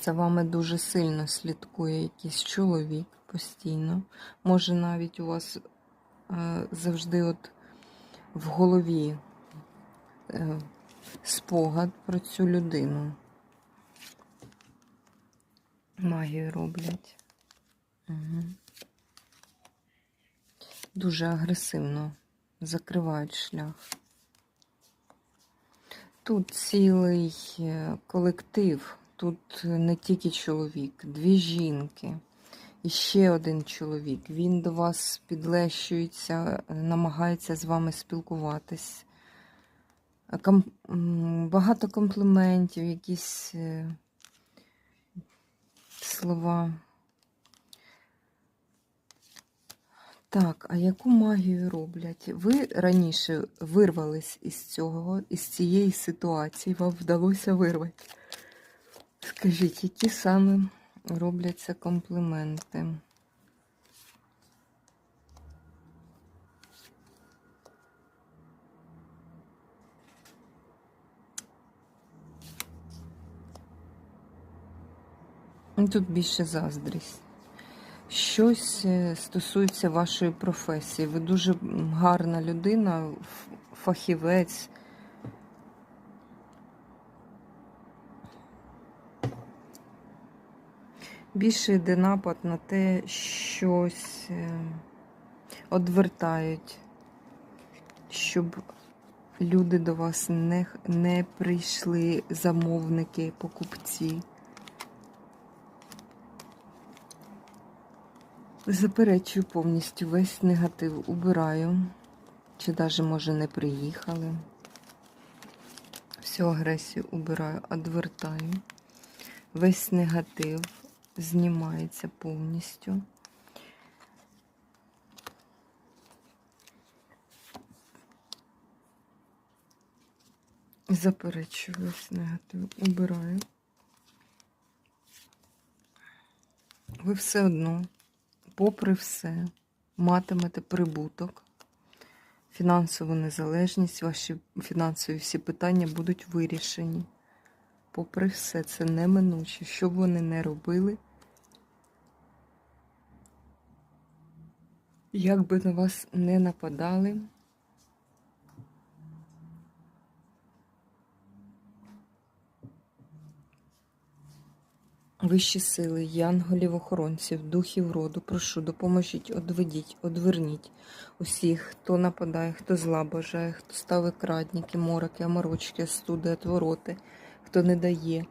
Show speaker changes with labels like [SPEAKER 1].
[SPEAKER 1] За вами дуже сильно слідкує якийсь чоловік постійно. Може, навіть у вас е, завжди от в голові е, спогад про цю людину. Магію роблять. Угу. Дуже агресивно закривають шлях. Тут цілий е, колектив, тут не тільки чоловік, дві жінки і ще один чоловік. Він до вас підлещується, намагається з вами спілкуватись. Ком... Багато компліментів, якісь е, слова. Так, а яку магію роблять? Ви раніше вирвались із цього, із цієї ситуації, вам вдалося вирвати. Скажіть, які саме робляться компліменти? Ну, Тут більше заздрість. Щось е, стосується вашої професії. Ви дуже гарна людина, фахівець. Більше йде напад на те, щось е, одвертають, щоб люди до вас не, не прийшли, замовники, покупці. Заперечую повністю весь негатив убираю. Чи навіть, може, не приїхали. Всю агресію убираю, одвертаю. Весь негатив знімається повністю. Заперечую весь негатив, убираю. Ви все одно попри все, матимете прибуток, фінансову незалежність, ваші фінансові всі питання будуть вирішені. Попри все, це неминуче. Що б вони не робили, як би на вас не нападали, Вищі сили, янголів, охоронців, духів роду, прошу, допоможіть, одведіть, одверніть усіх, хто нападає, хто зла бажає, хто ставить крадніки, мороки, аморочки, студи, отвороти, хто не дає